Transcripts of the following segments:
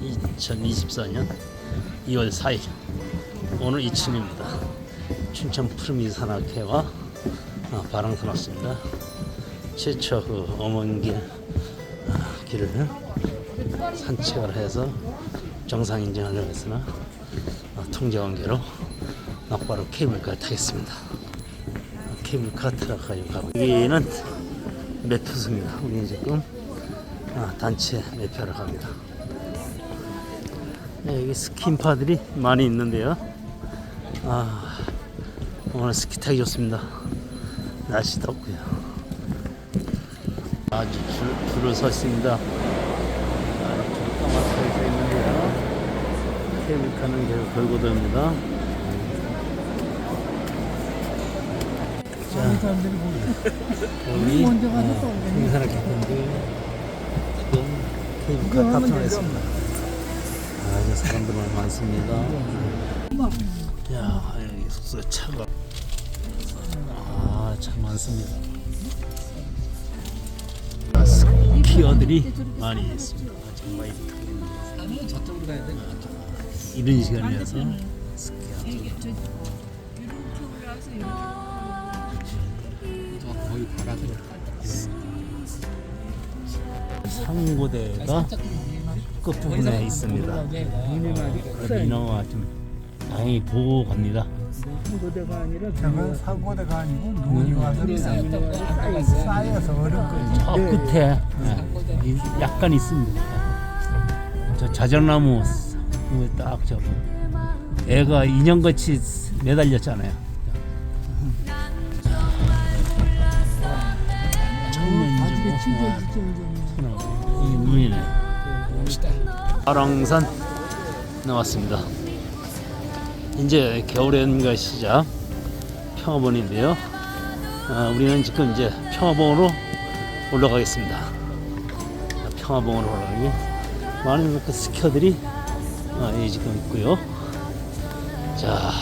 2024년 2월 4일 오늘 이침입니다. 춘천 푸르미 산악회와 아, 바랑산 왔습니다. 최초 그 어먼길 아, 길을 산책을 해서 정상 인증하려고 했으나 아, 통제 관계로 막바로 케이블카를 타겠습니다. 케이블카 타러 가지고 가고 여기는 매표소입니다. 우리는 지금 아, 단체 매표하러 갑니다. 네, 여기 스킨파들이 많이 있는데요. 아, 오늘 스키 타기 좋습니다. 날씨 덥고요. 아주 줄, 줄을 서 있습니다. 까맣게 서 있는데요. 케이블카는 계속 돌고 돕니다. 자, 우리 오겠네. 행사를 객관들 지금 케이블카 탑승했습니다. 아주 사람들 많습니다. 야 여기 숙소 차가 아참 많습니다. 아, 스키어들이 많이 있습니다. 정말 가야 돼. 이른 시간이라서 스키어 저 거의 바라서 상고대가 끝부분에 있습니다. 그래서 인어가 좀 다행히 보고 갑니다. 상고대가 아니라 저건 사고대가 아니고 눈이 와서 쌓여서 어렵거든요. 저 끝에 예, 이- 약간 있습니다. 저 자작나무 딱저 애가 인형같이 매달렸잖아요. 천년지고 좀이 눈이네. 아랑산 나왔습니다. 이제 겨울연가 시작 평화봉인데요. 아, 우리는 지금 이제 평화봉으로 올라가겠습니다. 자, 평화봉으로 올라가기 많은 그 스키어들이 아, 예, 지금 있고요. 자,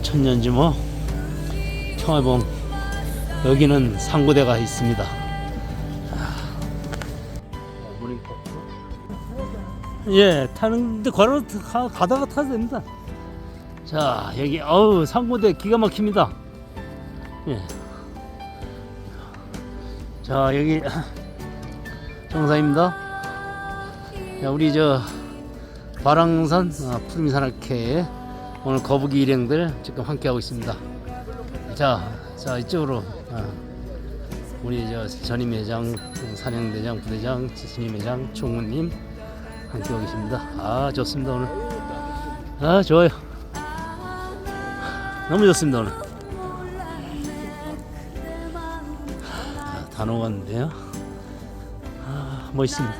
천년지모 평화봉 여기는 상고대가 있습니다. 예, 타는데 걸어 가, 가다가 타도 됩니다. 자, 여기 어우 상고대 기가 막힙니다. 예. 자, 여기 정상입니다. 자, 우리 저 바랑산 아, 푸르미산악회 오늘 거북이 일행들 지금 함께 하고 있습니다. 자, 자 이쪽으로 아, 우리 저 전임 회장, 산행 대장, 부대장, 지스님 회장, 총무님 하고 계십니다. 아 좋습니다 오늘. 아 좋아요. 너무 좋습니다 오늘. 아, 다 녹았는데요. 아 멋있습니다.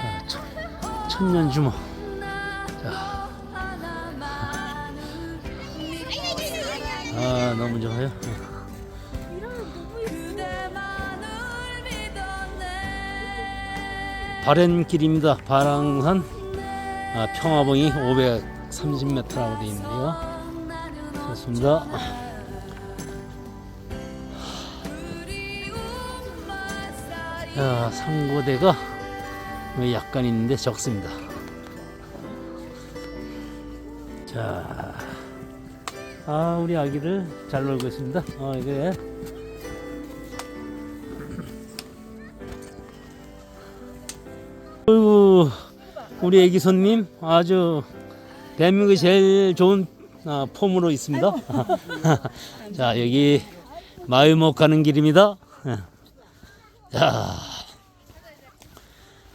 아, 천, 천년. 자. 아 너무 좋아요. 바랜길입니다. 바랑산 아, 평화봉이 530m라고 되어 있는데요. 좋습니다. 자, 상고대가 약간 있는데 적습니다. 자, 아 우리 아기를 잘 놀고 있습니다. 어 이게 우리 애기 손님 아주 대한민국 제일 좋은 아, 폼으로 있습니다. 자 여기 마을목 가는 길입니다. 자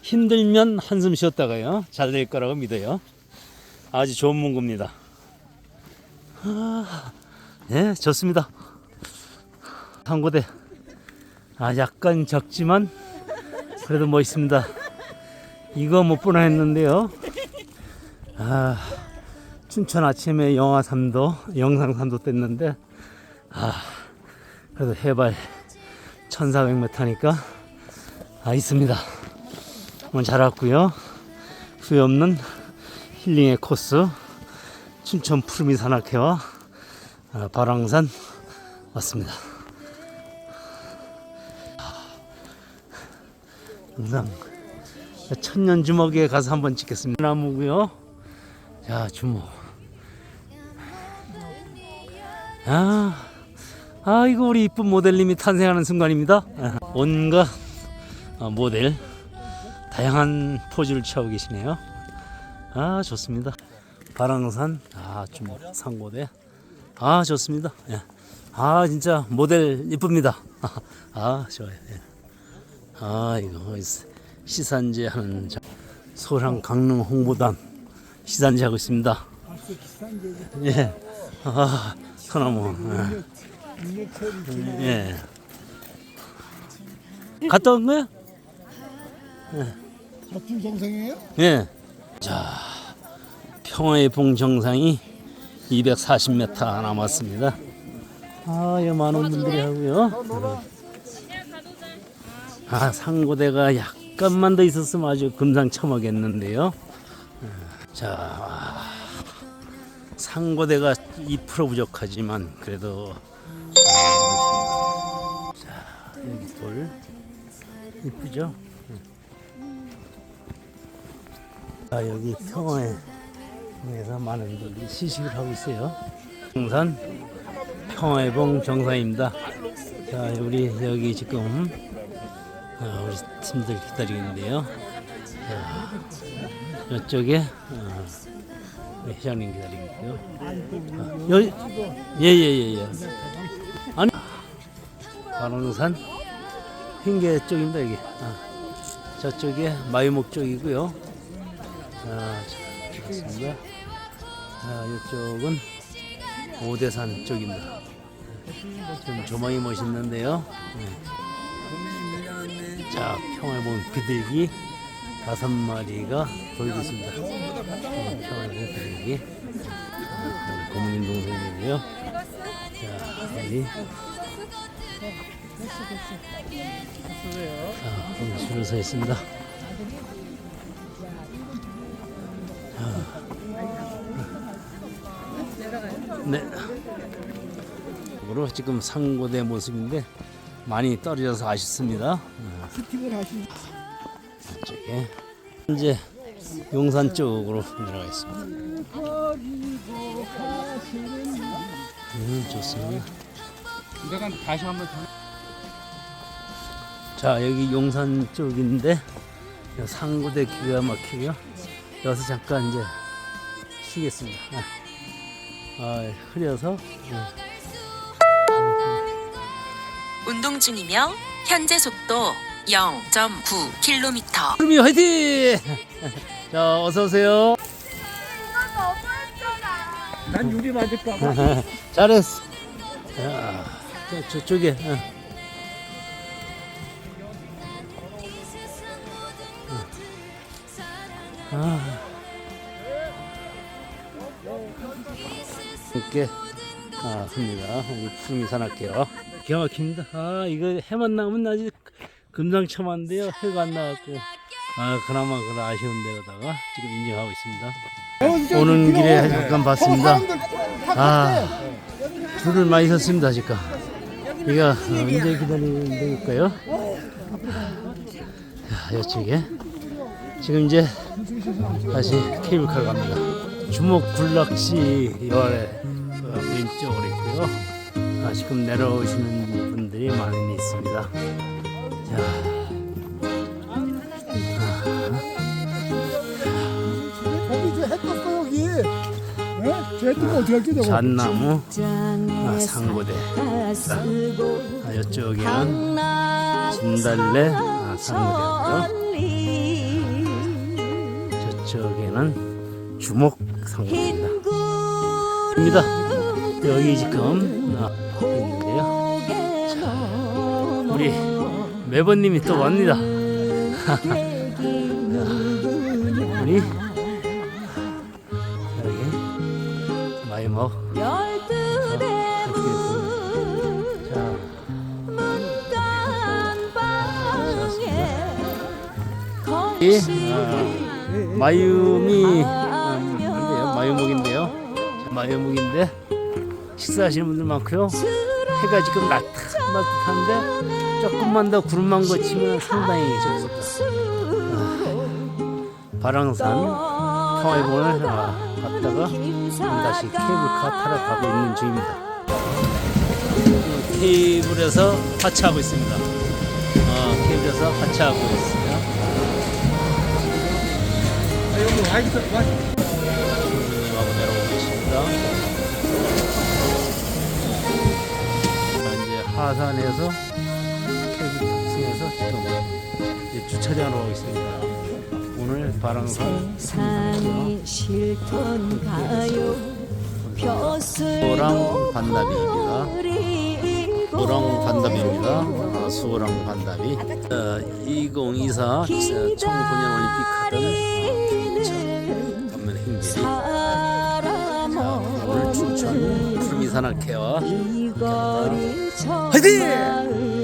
힘들면 한숨 쉬었다가요 잘 될 거라고 믿어요. 아주 좋은 문구입니다. 아, 네 좋습니다. 상고대 아 약간 적지만 그래도 멋있습니다. 이거 못 보나 했는데요. 아, 춘천 아침에 영하 3도, 영상 3도 뗐는데, 아, 그래도 해발 1400m니까, 아, 있습니다. 오늘 잘 왔고요. 후회 없는 힐링의 코스, 춘천 푸르미 산악회와 아, 바랑산 왔습니다. 영상 천년 주먹에 가서 한번 찍겠습니다. 나무고요. 자 주먹. 아, 아 이거 우리 이쁜 모델님이 탄생하는 순간입니다. 아, 온갖 어, 모델 다양한 포즈를 취하고 계시네요. 아 좋습니다. 바랑산 아 주먹 상고대 아 좋습니다. 예. 아 진짜 모델 이쁩니다. 아 좋아요. 예. 아 이거 시산제 하는 자- 소랑 강릉 홍보단 시산제 하고 있습니다. 예. 아 소나무. 예. 예. 갔다 온 거야? 작품 정상이에요? 예. 자, 평화의 봉 정상이 240m 남았습니다. 아, 이 많은 분들이 하고요. 아, 상고대가 약 간만 더 있었으면 아주 금상첨화겠는데요. 자, 아, 상고대가 2% 부족하지만 그래도 아, 자, 여기 돌 이쁘죠? 아, 여기 평화에 에서 많은 분들이 시식을 하고 있어요. 정산 평화의 봉 정상입니다. 자, 우리 여기 지금 어, 우리 팀들 기다리고 있는데요. 자, 이쪽에 어, 우리 회장님 기다리고 있고요. 아, 여기 예예 예 예, 아니 관원산 흰개 쪽입니다 여기. 아, 저쪽에 마유목 쪽이고요. 자, 좋습니다. 자, 이쪽은 오대산 쪽입니다. 지금 조망이 멋있는데요. 네. 자, 평화봉 비둘기 다섯 마리가 돌고 있습니다. 네, 평화봉 비둘기. 자, 고문인 동생이고요. 자, 여기. 자, 거기 줄을 서 있습니다. 네. 으로 지금 상고대 모습인데 많이 떨어져서 아쉽습니다. 어, 스틱을 하신 이쪽에 이제 용산 쪽으로 내려가 있습니다. 음, 좋습니다. 내가 다시 한번 더자 여기 용산 쪽인데 상고대 기가 막히고요. 여기서 잠깐 이제 쉬겠습니다. 아, 아, 흐려서 네. 운동 중이며 현재 속도 0.9km. 구름이 화이팅! 자 어서 오세요. 난 유리 맞을까 봐. 잘했어. 자, 저, 저쪽에. 어. 아. 이렇게 아, 합니다. 여기 푸르미 산악회요. 기가 막힙니다. 아, 이거 해만 나오면 아주 금상첨화인데요. 해가 안 나왔고. 아, 그나마 그 아쉬운 데로다가 지금 인정하고 있습니다. 오는 길에 잠깐 봤습니다. 아, 줄을 많이 섰습니다, 지금. 어, 언제 기다리는 데일까요? 자, 이쪽에. 지금 이제 다시 케이블카로 갑니다. 주먹 굴락시 열에 어, 왼쪽으로 있고요. 아, 지금 내려오시는 분들이 뜨면 어떻게 할지 저거. 잣나무 아, 상고대. 아, 이쪽에는 진달래 아, 상고대고요. 저쪽에는 주목 상고대입니다. 입니다. 여기 지금 아, 있는데요. 자, 우리 매번님이 또 옵니다. 우리 이 아, 마유미 아, 뭔데요? 마유목인데요. 자, 마유목인데 식사하시는 분들 많고요. 해가 지금 낮, 낮듯한데 조금만 더 구름만 거치면 상당히 좋습니다. 아, 바랑산 평화봉을 아, 갔다가 다시 케이블카 타러 가고 있는 중입니다. 케이블에서 하차하고 있습니다. 어, 케이블에서 하차하고 있습니다. 여기 와 있어 와 하고 내려오고 계십니다. 자, 이제 하산에서 케이블 탑승해서 지금 이제 주차장으로 가고 있습니다. 오늘 바랑산 세상이 싫던가요 수호랑 반나비입니다. 수호랑 반나비입니다. 아, 수호랑 반나비. 어, 2024 청소년 올림픽 하던 전면 행진이 자, 오늘 이 거리 화이팅!